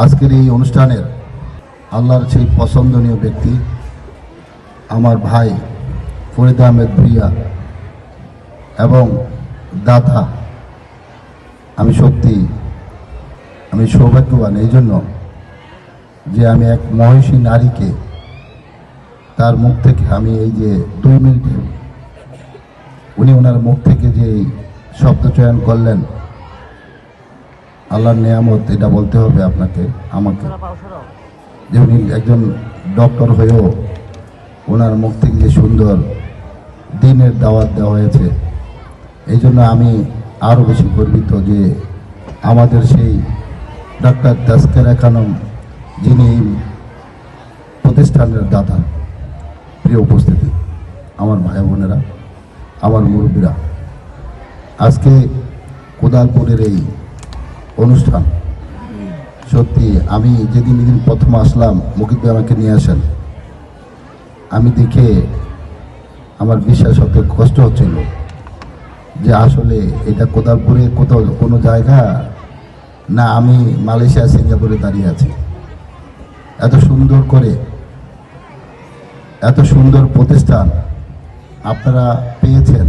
আজকের এই অনুষ্ঠানের আল্লাহর সেই পছন্দনীয় ব্যক্তি আমার ভাই ফরিদ আহমেদ ভুইয়া এবং দাদা। আমি সত্যি, আমি সৌভাগ্যবান এই জন্য যে আমি এক মহিষী নারীকে তার মুখ থেকে আমি এই যে দুই মিনিটে উনি ওনার মুখ থেকে যে শব্দ চয়ন করলেন আল্লাহর নিয়ামত এটা বলতে হবে আপনাকে, আমাকে। যে উনি একজন ডক্টর হয়েও ওনার মুখ থেকে যে সুন্দর দিনের দাওয়াত দেওয়া হয়েছে। এই জন্য আমি আরও বেশি গর্বিত যে আমাদের সেই ডাক্তার তাস্কেরা খানম যিনি প্রতিষ্ঠানের দাতা। প্রিয় উপস্থিতি, আমার ভাই বোনেরা, আমার মুরব্বীরা, আজকে কোদালপুরের এই অনুষ্ঠান। সত্যি, আমি যেদিন যেদিন প্রথম আসলাম মুকিদ আমাকে নিয়ে আসেন। আমি দেখে আমার বিশ্বাস হতে কষ্ট হচ্ছিল যে আসলে এটা কোদালপুরে কোথাও কোনো জায়গা না আমি মালয়েশিয়া, সিঙ্গাপুরে দাঁড়িয়ে আছি। এত সুন্দর করে, এত সুন্দর প্রতিষ্ঠান আপনারা পেয়েছেন।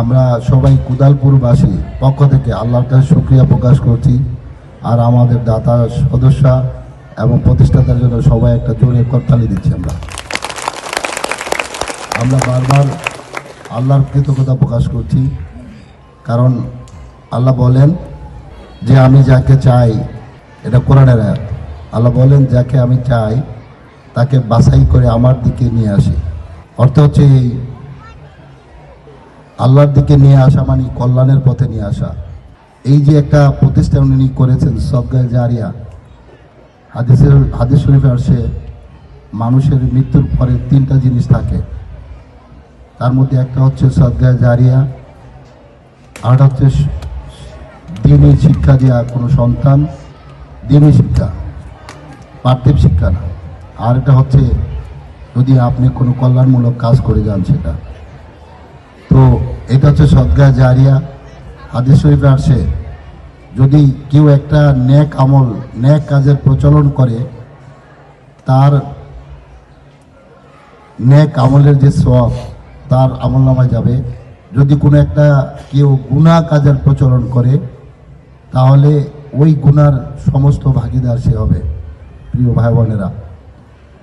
আমরা সবাই কুদালপুরবাসী পক্ষ থেকে আল্লাহর কাছে শুক্রিয়া প্রকাশ করছি আর আমাদের দাতা সদস্য এবং প্রতিষ্ঠাতার জন্য সবাই একটা জোরে করতালি দিচ্ছি আমরা। আমরা বারবার আল্লাহর কৃতজ্ঞতা প্রকাশ করছি, কারণ আল্লাহ বলেন যে আমি যাকে চাই, এটা কোরআনের আয়াত। আল্লাহ বলেন, যাকে আমি চাই, তাকে বাছাই করে আমার দিকে নিয়ে আসি। অর্থ হচ্ছে এই আল্লাহর দিকে নিয়ে আসা মানে কল্যাণের পথে নিয়ে আসা। এই যে একটা প্রতিষ্ঠান উনি করেছেন সবগায় জারিয়া, হাদিসের, হাদিস শরীফে আসে, মানুষের মৃত্যুর পরে তিনটা জিনিস থাকে। তার মধ্যে একটা হচ্ছে সদগায় জারিয়া, আর হচ্ছে দিনই শিক্ষা দেওয়া কোনো সন্তান দিনই শিক্ষা, পার্থিব শিক্ষা না। আর এটা হচ্ছে যদি আপনি কোনো কল্যাণমূলক কাজ করে যান সেটা। তো এটা হচ্ছে সদগা জারিয়া। হাদিস শরীফে আসে, যদি কেউ একটা ন্যাক আমল ন্যাক কাজের প্রচলন করে, তার ন্যাক আমলের যে সব তার আমল নামায় যাবে। যদি কোনো একটা কেউ গুণা কাজের প্রচলন করে, তাহলে ওই গুনার সমস্ত ভাগিদার সে হবে। প্রিয় ভাই বোনেরা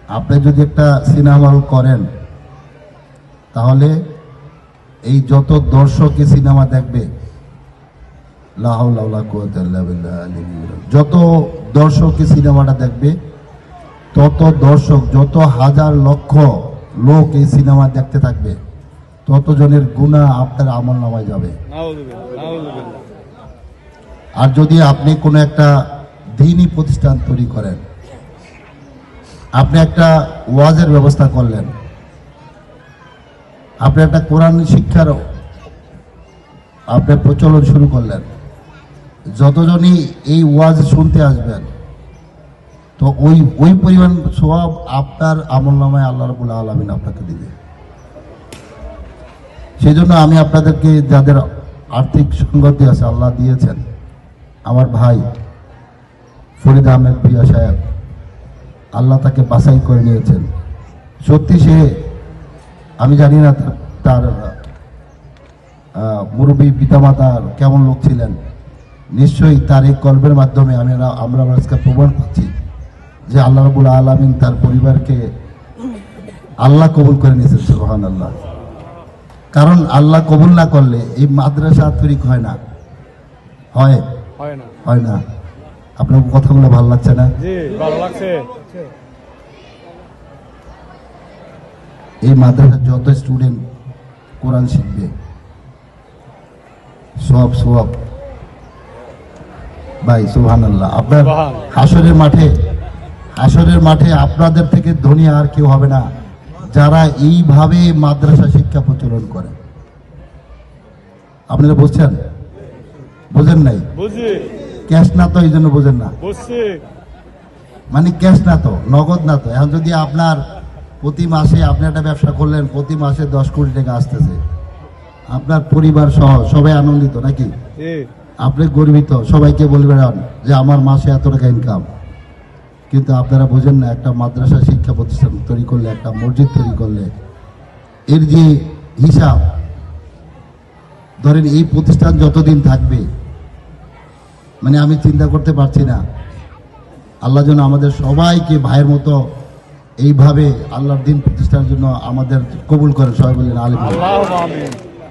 আপনি যদি একটা সিনেমা করেন, তাহলে এই যত দর্শকই সিনেমা দেখবে। যত দর্শকই সিনেমাটা দেখবে, তত দর্শক, যত হাজার লক্ষ লোক এই সিনেমা দেখতে থাকবে, ততজনের গুণা আপনার আমল নামায় যাবে আর যদি আপনি কোনো একটা দিনই প্রতিষ্ঠান তৈরি করেন, আপনি একটা ওয়াজের ব্যবস্থা করলেন আপনি একটা কোরআন শিক্ষারও আপনি প্রচলন শুরু করলেন। যতজনই এই ওয়াজ শুনতে আসবেন, তো ওই ওই পরিমাণ সব আপনার আমল নামায় আল্লাহ রবুল্লা আলমিন আপনাকে দিবে। সেই জন্য আমি আপনাদেরকে যাদের আর্থিক সংগতি আছে, আল্লাহ দিয়েছেন। আমার ভাই ফরিদ আহমেদ প্রিয়া সাহেব, আল্লাহ তাকে বাছাই করে নিয়েছেন। সত্যি সে আমি জানি না তার- মুরব্বী পিতামাতার কেমন লোক ছিলেন। নিশ্চয়ই তার এই কর্মের মাধ্যমে আমি আমরা আজকে প্রমাণ পাচ্ছি যে আল্লাহ রবুল আলমিন তার পরিবারকে আল্লাহ কবুল করে নিয়েছেন সোহান আল্লাহ কারণ আল্লাহ কবুল না করলে এই মাদ্রাসা তৈরি হয় না। হয়? হয় না। আপনার কথাগুলো ভালো লাগছে না? ভালো লাগছে। এই মাদ্রাসার যত স্টুডেন্ট কোরআন শিখবে সব সব। ভাই সুহান আল্লাহ আপনার হাসরের মাঠে হাসরের মাঠে আপনাদের থেকে ধনী আর কেউ হবে না। যারা এইভাবে মাদ্রাসা শিক্ষা প্রচলন করে। আপনারা বুঝছেন? বোঝেন নাই? ক্যাশ না তো এই জন্য বোঝেন না। মানে ক্যাশ না তো নগদ না তো। এখন যদি আপনার প্রতি মাসে আপনি একটা ব্যবসা করলেন প্রতি মাসে দশ কোটি টাকা আসতেছে। আপনার পরিবার সহ সবাই আনন্দিত নাকি? আপনি গর্বিত সবাইকে বলবেন যে আমার মাসে এত টাকা ইনকাম কিন্তু আপনারা বোঝেন না একটা মাদ্রাসা শিক্ষা প্রতিষ্ঠান তৈরি করলে একটা মসজিদ তৈরি করলে এর যে হিসাব ধরেন এই প্রতিষ্ঠান যতদিন থাকবে মানে আমি চিন্তা করতে পারছি না। আল্লাহ যেন আমাদের সবাইকে ভাইয়ের মতো এইভাবে আল্লাহর দিন প্রতিষ্ঠার জন্য আমাদের কবুল করে সবাই বলেন আলিম।